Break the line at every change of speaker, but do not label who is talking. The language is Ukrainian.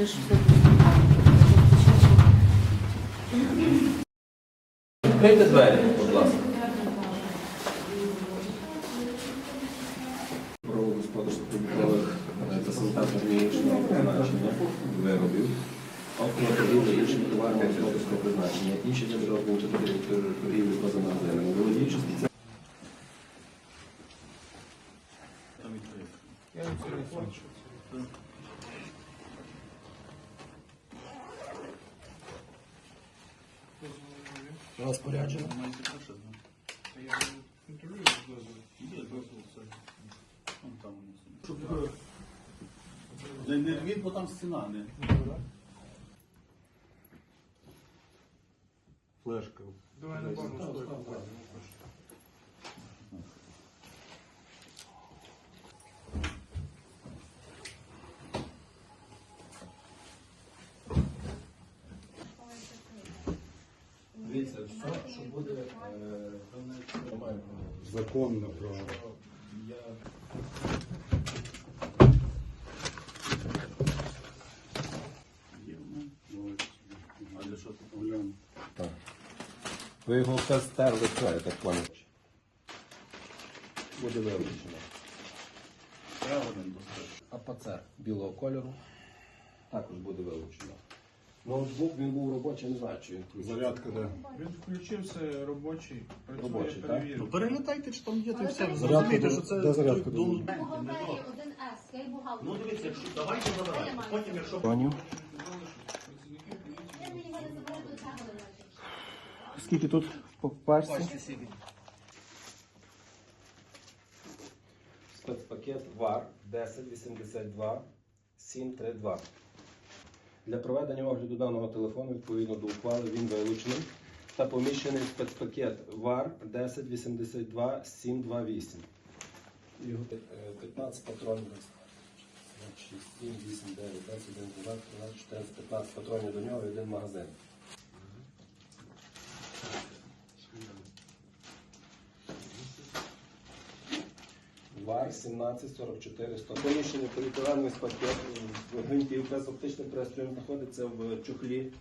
Це ж все.
Відкрийте двері, будь ласка. Про господарсько-побутових та санітарно-гігієнічного призначення виробів, автомобілів та інших товарів господарського призначення, інші державні та торгівлі поза магазинами, володіючи спеціальними
Розпоряджено.
Не, не рвіть, бо там стіна, не. Флешка.
Давай на банку
Дивіться, все, що буде, е,
Законно про.
я
Є, ну. А для що ти погляну?
Ви його все стерли край, так поняв. Буде вилучено.
Я один достатньо.
АПЦ білого кольору також буде вилучено. Ноутбук він був робочий, не знаю, чи він включився.
Зарядка де?
Він включився робочий, працює,
Робочий, так?
перевірив.
Ну перелітайте, чи там є, то і все.
Зарядка
Зрозумійте, що це
де зарядка
до-
буде?
1С, я й бухгалтер.
Ну дивіться, якщо давайте забирайте. Потім, якщо
Поняв.
Я мені його не заберу до цього до речі.
Скільки тут по пачці? Спецпакет ВАР 1082 732. Для проведення огляду даного телефону відповідно до ухвали він вилучений та поміщений в спецпакет ВАР 1082 728. Е, 15 патронів. 6, 7, 8, 9, 10, 11, 12, 13, 14, 15 патронів до нього і один магазин. ВАР 1744 100. Поміщений поліетиленовий пакет гвинтівка з оптичним пристроєм знаходиться в чохлі